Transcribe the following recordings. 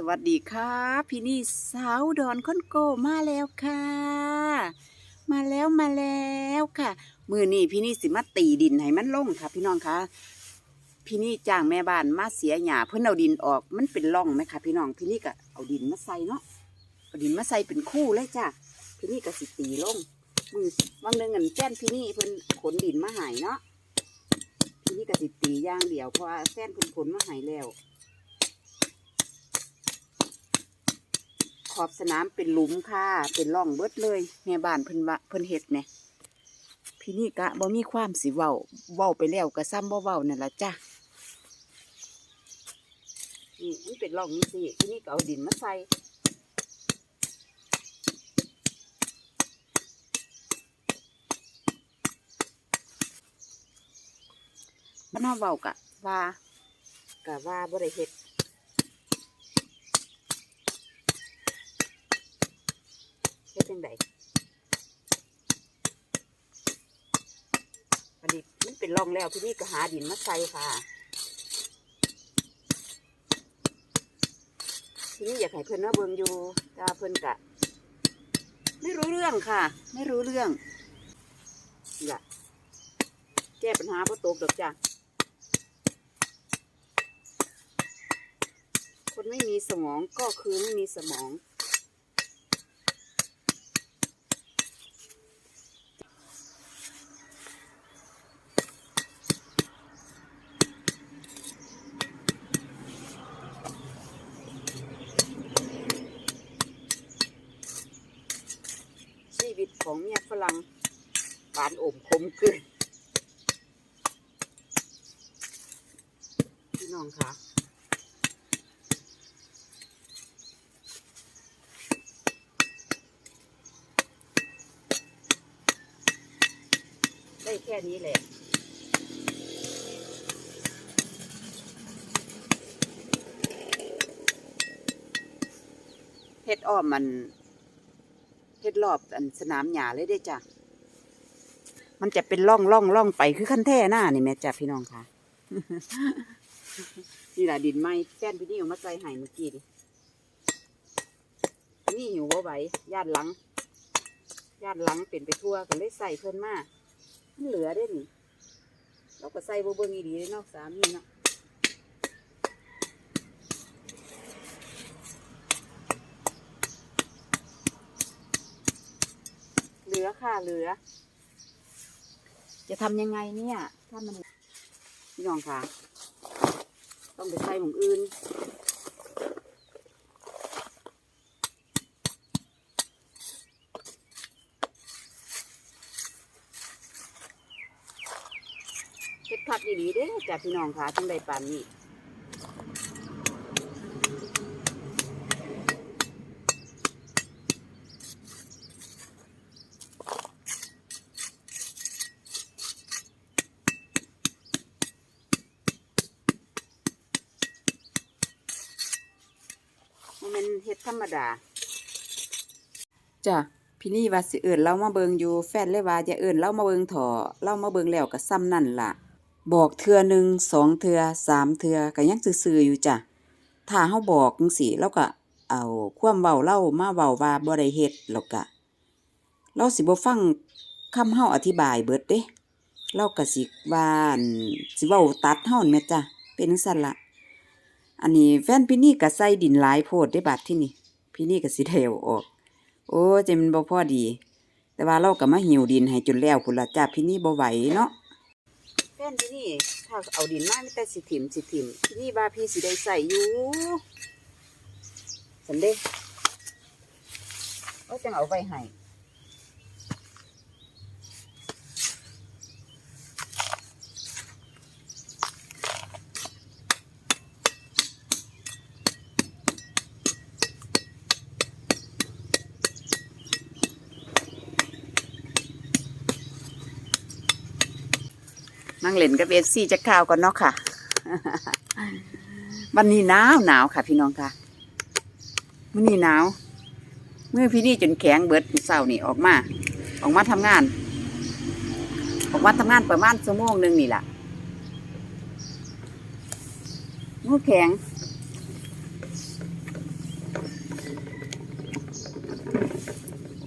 สวัสดีค่ะพี่นี่สาวดอนค้นโกมาแล้วค่ะ มาแล้วมาแล้วค่ะ มือนี่พี่นี่สิมาตีดินให้มันลงค่ะ พี่น้องคะพี่นี่จ้างแม่บ้านมาเสียหญ้าเพิ่อนเอาดินออกมันเป็นร่องไหมคะพี่น้องพี่นี่ก็เอาดินมาใส่เนาะเอาดินมาใส่เป็นคู่เลยจ้ะพี่นี่ก็สิตีลงมือวันหนึ่งเงินแจ้นพี่นี่เพิ่นขนดินมาหายเนาะพี่นี่ก็สิตีย่างเดียวเพราะแจ้นเพิ่นขนมาหายแล้ว อบสนามเป็นหลุมค่ะ เป็นร่องเบิดเลยแม่บ้านเพิ่นว่าเพิ่นเฮ็ดเนี่ยพี่นี่กะบ่มีความสิเว้าเว้าไปแล้วก็ซ้ำบ่เว้านั่นละจ้ะนี่มันเป็นร่องนี้สิพี่นี่ก็เอาดินมาใส่บ้านเฮาเว้ากะว่ากะว่าบ่ได้เฮ็ด ฮ็ดจังไดอันนี้มันเป็นร่องแล้วพี่นี่ก็หาดินมาใส่ค่ะพี่นี่อยากให้เพิ่อนมาเบิ่งอยู่แต่ว่าเพิ่อนกะ ไม่รู้เรื่องค่ะ ไม่รู้เรื่องอย่าแก้ปัญหาบ่ตกดอกจ้ะคนไม่มีสมองก็คือไม่มีสมอง ของเมียฝรั่งปานอมคมเกินพี่น้องคะได้แค่นี้แหละเฮ็ดอ้อมมัน ดรอบอันสนามหญ้าเลยได้จ้ะมันจะเป็นร่องร่องร่องไปคือขั้นแท่หน้านี่แม่จ้ะพี่น้องค่ะ นี่แหละดินไม้แป้นพี่นี่เอามาใส่ให้เมื่อกี้ดินี่หิวว่าไหวย่านหลังย่านหลังเป็นไปทั่วก็เลยใส่เพิ่นมากมันเหลือได้นี่เราก็ใส่บ่เบิ่งอีดีเนาะสามีเนาะ ลือค่ะเหลือ จะทำยังไงเนี่ย ถ้ามันพี่น้องค่ะ ต้องไปใส่หมองอื่นเฮ็ดคักดีๆเด้จ้ะพี่น้องค่ะจังได้ปานนี้เป็นเฮ็ดธ รมดาจ้ะพี่นี่ว่าสิเอิ้นเรามาเบิงอยู่แฟนเลยว่าอย่าเอิ้นเรามาเบิงถอเรามาเบิงแล้วก็ซ้ำนั่นล่ะ บอกเทื่อหนึ่งสองเทื่อสามเทื่อก็ยังซื่อๆอยู่จ้ะถ้าเฮาบอกจังซี่เราก็เอาความเว้าเรามาเว้าว่าบ่ได้เฮ็ดแล้วก็เราสิบ่ฟังคำเฮาอธิบายเบิดเด้เราก็สิว่านสิเว้าตัดเฮานั่นแม่จ้ะเป็นจังซั่นล่ะอันนี้แฟนพี่นี่ก็ใส่ดินหลายโพดได้บาดที่นี่ พี่นี่ก็สิได้เอาออก โอ้เจมันบ่พอดี แต่ว่าเราก็มาหิวดินให้จนแล้วพุ่นละจ้าพี่นี่บ่ไหวเนาะแฟนพี่นี่ถ้าเอาดินมาไม่แต่สิถิ่มสิถิ่มพี่นี่ว่าพี่สิได้ใส่อยู่สันเด้ก็จังเอาไปให้ นั่งเล่นกับเอฟซีจะข้าวกันเนาะค่ะ วันนี้หนาวหนาวค่ะ พี่น้องค่ะวันนี้หนาวเมื่อพี่นี่จนแข็งเบิดเศร้านี่ออกมา ออกมาทำงาน ออกมาทำงานประมาณชั่วโมงหนึ่งนี่แหละมือแข็ง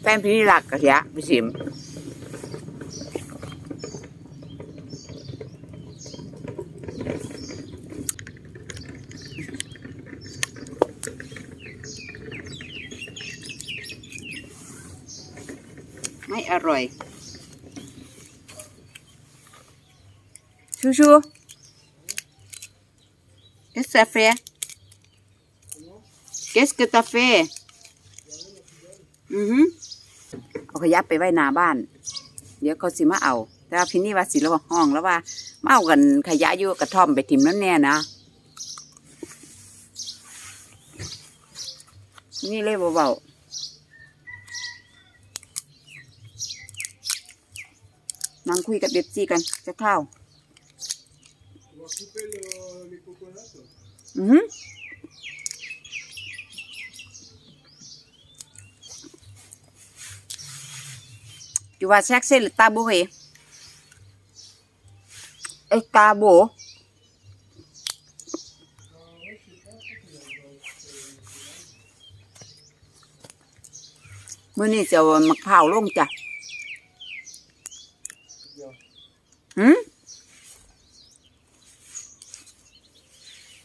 แฟนพี่นี่หลักกะเสียพี่สิม ชูชูเอสเฟเกสกตาเฟอือฮึเอาขยับไปไว้หน้าบ้าน เดี๋ยวเขาสิมาเอา แต่ว่าพี่นี่ว่าสิระวังห้องแล้วว่ามาเอากันขยะอยู่กระท่อมไปถิ่มนั่นแน่นะนี่เลยเบาๆนั่งคุยกับเบบซี่กันจะเข้า อือหืออยู่ว่าแช็กเซหรือตาโบ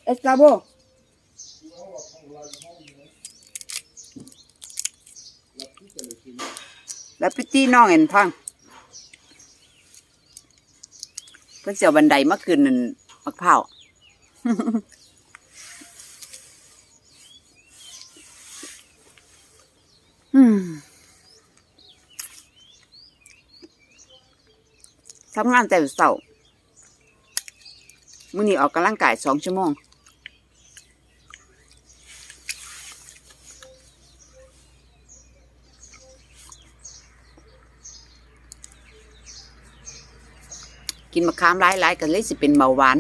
เอ้ตาโบมื่อนี้จะเอามะพร้าวลงจ้ะหืมเอสตาโบแล้วพี่ตี้น้องเห็นพังเพิ่นเสียวบันไดเมื่อคืนนั่นมักเผาทำงานแต่เสาร์มื้อนี้ออกกำลังกายสองชั่วโมง กินมะขามหลายๆกันเลยสิเป็นเบาหวาน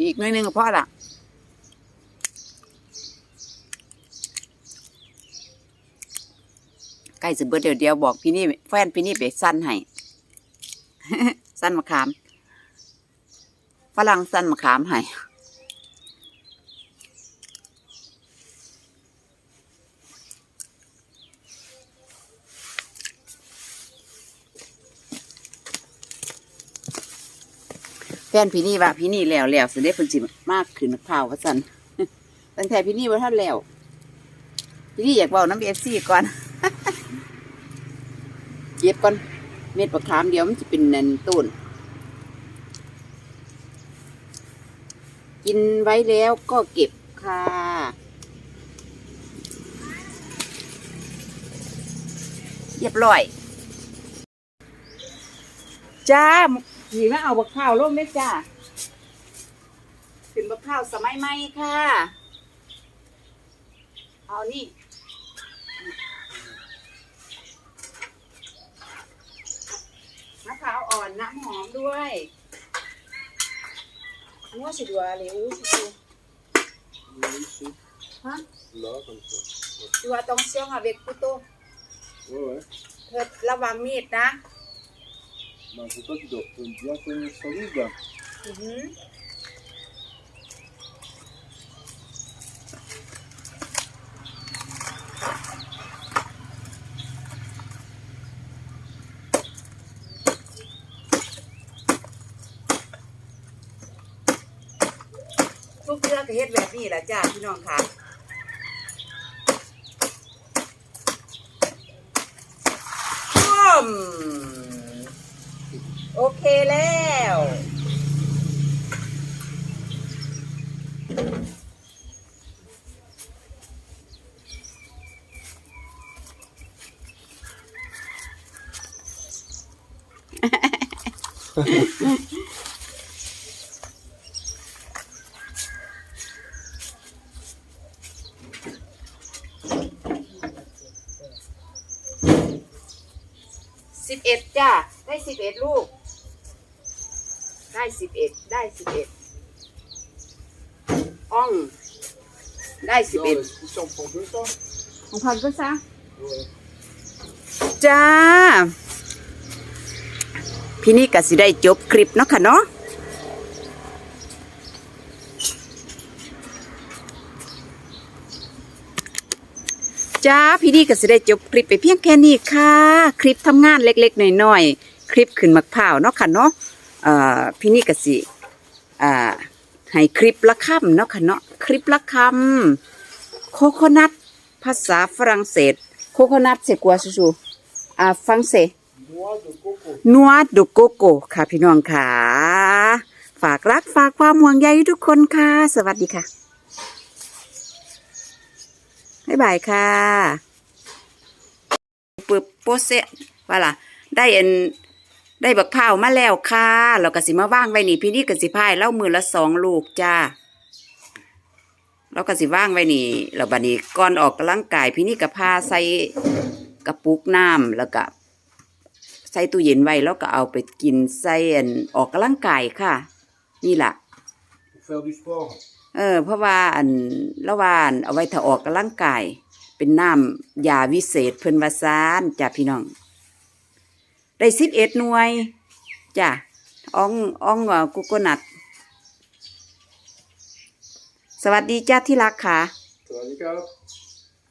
อีกหน่อยหนึงก็พอละใกล้สิเบิดเดี๋ยวเดียวบอกพี่นี่แฟนพี่นี่ไปสั้นให้สั้นมะขามฝรั่งสั้นมะขามให้ แฟนพี่นี่ว่าพี่นี่แล้วแล้วสิได้เพิ่นสิมากขึ้นข่าวว่าซั่นตั้งแต่พี่นี่บ่าทันแล้วพี่นี่อยากเว้าน้ำ FC ก่อนเก็บก่อนเม็ดมะขามเดียวมันจะเป็นนันต้น กินไว้แล้วก็เก็บค่ะ เรียบร้อย จ้า สีมาเอาบักข้าวลงได้จ้าเป็นบักข้าวสมัยใหม่ค่ะ เอานี่มะพร้าวอ่อนน้ำหอมด้วยงัวสิดัวเลยอู้สิดู Oui, ici. ฮะ Là, comme ça. ดูว่าต้องเสี่ยง avec couteau Ouais, ouais. เธอระวังมีดนะ Ben, c'est toi qui dois bien tenir solide. อือหือทุกเทื่อก็เฮ็ดแบบนี้แหละจ้าพี่น้องค่ะต้ม โอเคแล้ว สิบเอ็ดจ้า ได้สิบเอ็ดลูก ได้สิบเอ็ดได้สิบเอ็ดอ่องได้สิบ Non, เอ็ด mais si on prend que ça. ของพันก็ซะ Ouais. จ้า พี่นี่ก็สิได้จบคลิปเนาะค่ะเนาะจ้าพี่นี่ก็สิได้จบคลิปไปเพียงแค่นี้ค่ะ คลิปทำงานเล็กๆน้อยๆ คลิปขึ้นมักพร้าวเนาะค่ะเนาะเอ่อพี่นี่ก็สิอ่าให้คลิปละคำเนาะค่ะเนาะคลิปละคำโคโคนัทภาษาฝรั่งเศส โคโคนัทเสกัวซูๆอ่าฝรั่งเศสนัวดูโกโก้ค่ะพี่น้องค่ะ ฝากรักฝากความห่วงใยทุกคนค่ะ สวัสดีค่ะบ๊ายบายค่ะปึบโปเซว่าล่ะได้เอ็น ได้บักพร้าวมาแล้วค่ะเราก็สิมาว่างไว้นี่พี่นี่ก็สิพายเล่ามือละสองลูกจ้าเราก็สิว่างไว้นี่แล้วบัดนี้ก่อนออกกำลังกายพี่นี่ก็พาใส่กระปุกน้ำแล้วก็ใส่ตู้เย็นไว้แล้วก็เอาไปกินใส่อันออกกำลังกายค่ะ นี่ล่ะ Pour faire du sport. เออ เพราะว่าอันละวาอันเอาไว้ถ้าออกกำลังกาย เป็นน้ำยาวิเศษเพิ่นว่าซานจ้ะพี่น้อง ได้สิบเอ็ดหน่วยจ้ะอ่องอ่องกุโกนัทสวัสดีจ้าที่รักค่ะ สวัสดีครับ